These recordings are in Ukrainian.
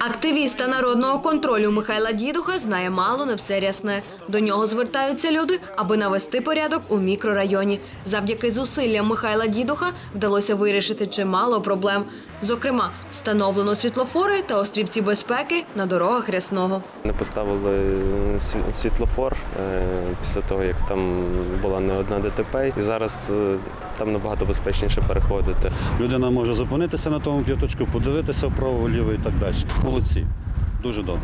Активіста народного контролю Михайла Дідуха знає мало не все рясне. До нього звертаються люди, аби навести порядок у мікрорайоні. Завдяки зусиллям Михайла Дідуха вдалося вирішити чимало проблем. Зокрема, встановлено світлофори та острівці безпеки на дорогах рясного. Не поставили сві- світлофор е, після того, як там була не одна ДТП, і зараз е, там набагато безпечніше переходити. Людина може зупинитися на тому п'яточку, подивитися вправо, вліво і так далі. Молодці. Дуже добре.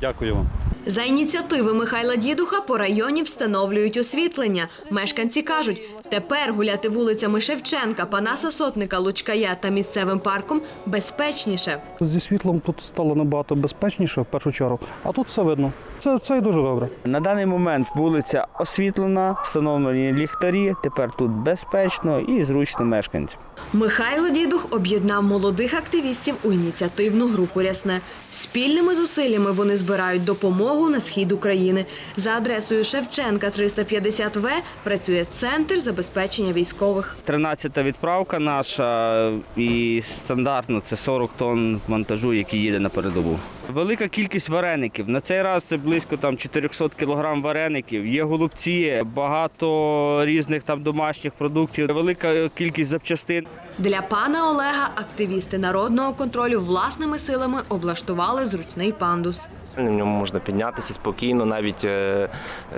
Дякую вам. За ініціативи Михайла Дідуха по районі встановлюють освітлення. Мешканці кажуть, тепер гуляти вулицями Шевченка, Панаса Сотника, Лучкая та місцевим парком безпечніше. Зі світлом тут стало набагато безпечніше в першу чергу, а тут все видно. Це, це і дуже добре. На даний момент вулиця освітлена, встановлені ліхтарі. Тепер тут безпечно і зручно мешканцям. Михайло Дідух об'єднав молодих активістів у ініціативну групу Рясне. Спільними зусиллями вони збирають допомогу на схід України. За адресою Шевченка 350В працює центр забезпечення військових. 13-та відправка наша і стандартно це 40 тонн вантажу, який їде на передову. Велика кількість вареників. На цей раз це близько там 400 кг вареників. Є голубці, багато різних там домашніх продуктів, велика кількість запчастин. Для пана Олега активісти народного контролю власними силами облаштували зручний пандус. На ньому можна піднятися спокійно, навіть е,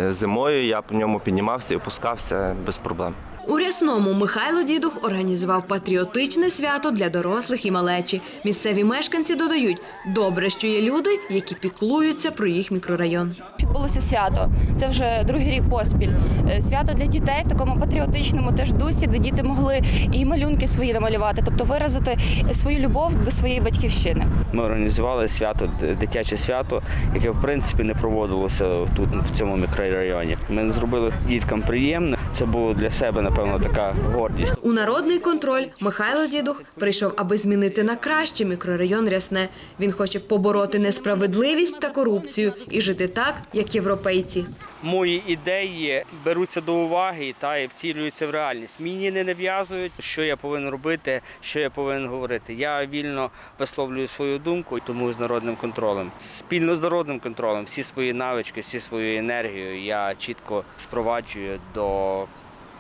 е, зимою я по ньому піднімався і опускався без проблем. У Рясному Михайло Дідух організував патріотичне свято для дорослих і малечі. Місцеві мешканці додають, добре, що є люди, які піклуються про їх мікрорайон. Відбулося свято. Це вже другий рік поспіль. Е, Свято для дітей в такому патріотичному теж дусі, де діти могли і малюнки свої намалювати, тобто виразити свою любов до своєї батьківщини. Ми організували свято, дитяче свято, яке в принципі не проводилося тут в цьому мікрорайоні. Ми зробили діткам приємно. Це було для себе напевно така гордість. У народний контроль Михайло Дідух прийшов, аби змінити на краще мікрорайон Рясне. Він хоче побороти несправедливість та корупцію і жити так, як європейці. Мої ідеї беруться до уваги та і втілюються в реальність. Мені не нав'язують, що я повинен робити, що я повинен говорити. Я вільно висловлюю свою думку, тому з народним контролем. Спільно з народним контролем всі свої навички, всі свою енергію я чітко спроваджую до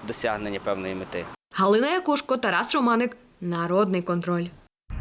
досягнення певної мети. Галина Якушко, Тарас Романик. Народний контроль.